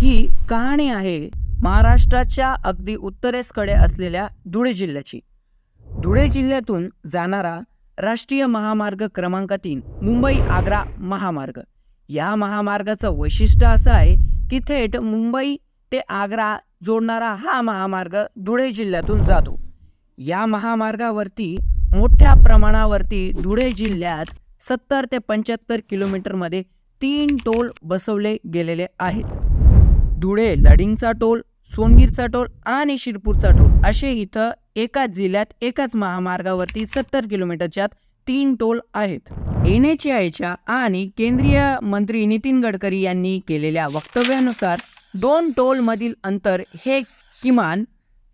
ही कहाणी आहे महाराष्ट्राच्या अगदी उत्तरेसकडे असलेल्या धुळे जिल्ह्याची. धुळे जिल्ह्यातून जाणारा राष्ट्रीय महामार्ग क्रमांक तीन मुंबई आग्रा महामार्ग. या महामार्गाचं वैशिष्ट्य असं आहे की थेट मुंबई ते आग्रा जोडणारा हा महामार्ग धुळे जिल्ह्यातून जातो. या महामार्गावरती मोठ्या प्रमाणावरती धुळे जिल्ह्यात सत्तर ते पंच्याहत्तर किलोमीटरमध्ये तीन टोल बसवले गेलेले आहेत. धुळे लडिंगचा टोल सोनगीरचा टोल आणि शिरपूरचा टोल असे इथं एकाच जिल्ह्यात एकाच महामार्गावरती सत्तर किलोमीटरच्या तीन टोल आहेत. एन एच आयच्या आणि केंद्रीय मंत्री नितीन गडकरी यांनी केलेल्या वक्तव्यानुसार दोन टोलमधील अंतर हे किमान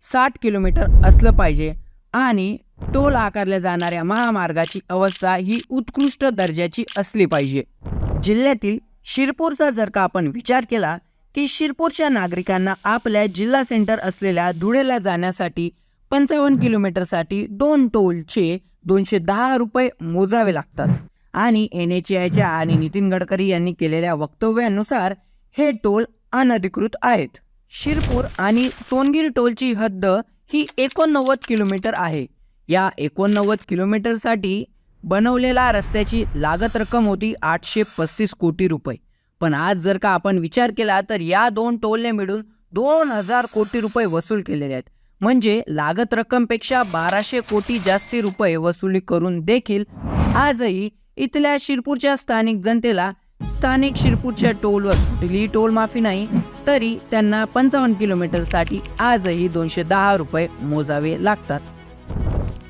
साठ किलोमीटर असलं पाहिजे आणि टोल आकारल्या जाणाऱ्या महामार्गाची अवस्था ही उत्कृष्ट दर्जाची असली पाहिजे. जिल्ह्यातील शिरपूरचा जर का आपण विचार केला की शिरपूरच्या नागरिकांना आपल्या जिल्हा सेंटर असलेल्या धुळेला जाण्यासाठी पंचावन्न किलोमीटरसाठी दोन टोलचे दोनशे दहा रुपये मोजावे लागतात. आणि एन एच आयच्या आणि नितीन गडकरी यांनी केलेल्या वक्तव्यानुसार हे टोल अनधिकृत आहेत. शिरपूर आणि सोनगीर टोलची हद्द ही एकोणनव्वद किलोमीटर आहे. या एकोणनव्वद किलोमीटरसाठी बनवलेल्या रस्त्याची लागत रक्कम होती आठशे पस्तीस कोटी रुपये. पण आज जर का आपण विचार केला तर या दोन टोलने मिळून दोन हजार कोटी रुपये वसूल केलेले आहेत. म्हणजे लागत रक्कमपेक्षा बाराशे कोटी जास्ती रुपये वसुली करून देखील आजही इथल्या शिरपूरच्या स्थानिक जनतेला स्थानिक शिरपूरच्या टोलवर कुठलीही टोल माफी नाही तरी त्यांना पंचावन्न किलोमीटरसाठी आजही दोनशे दहा रुपये मोजावे लागतात.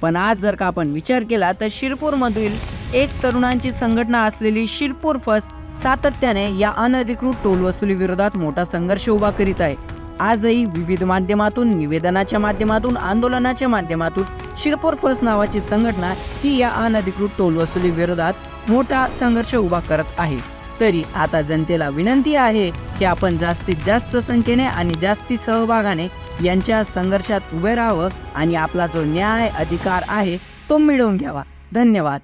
पण आज जर का आपण विचार केला तर शिरपूरमधील एक तरुणांची संघटना असलेली शिरपूर फर्स्ट सातत्याने या अनधिकृत टोल वसुली विरोधात मोठा संघर्ष उभा करीत आहे. आजही विविध माध्यमातून निवेदनाच्या माध्यमातून आंदोलनाच्या माध्यमातून शिरपूर फस नावाची संघटना ही या अनधिकृत टोल वसुली विरोधात मोठा संघर्ष उभा करत आहे. तरी आता जनतेला विनंती आहे की आपण जास्तीत जास्त संख्येने आणि जास्ती सहभागाने यांच्या संघर्षात उभे राहावं आणि आपला जो न्याय अधिकार आहे तो मिळवून घ्यावा. धन्यवाद.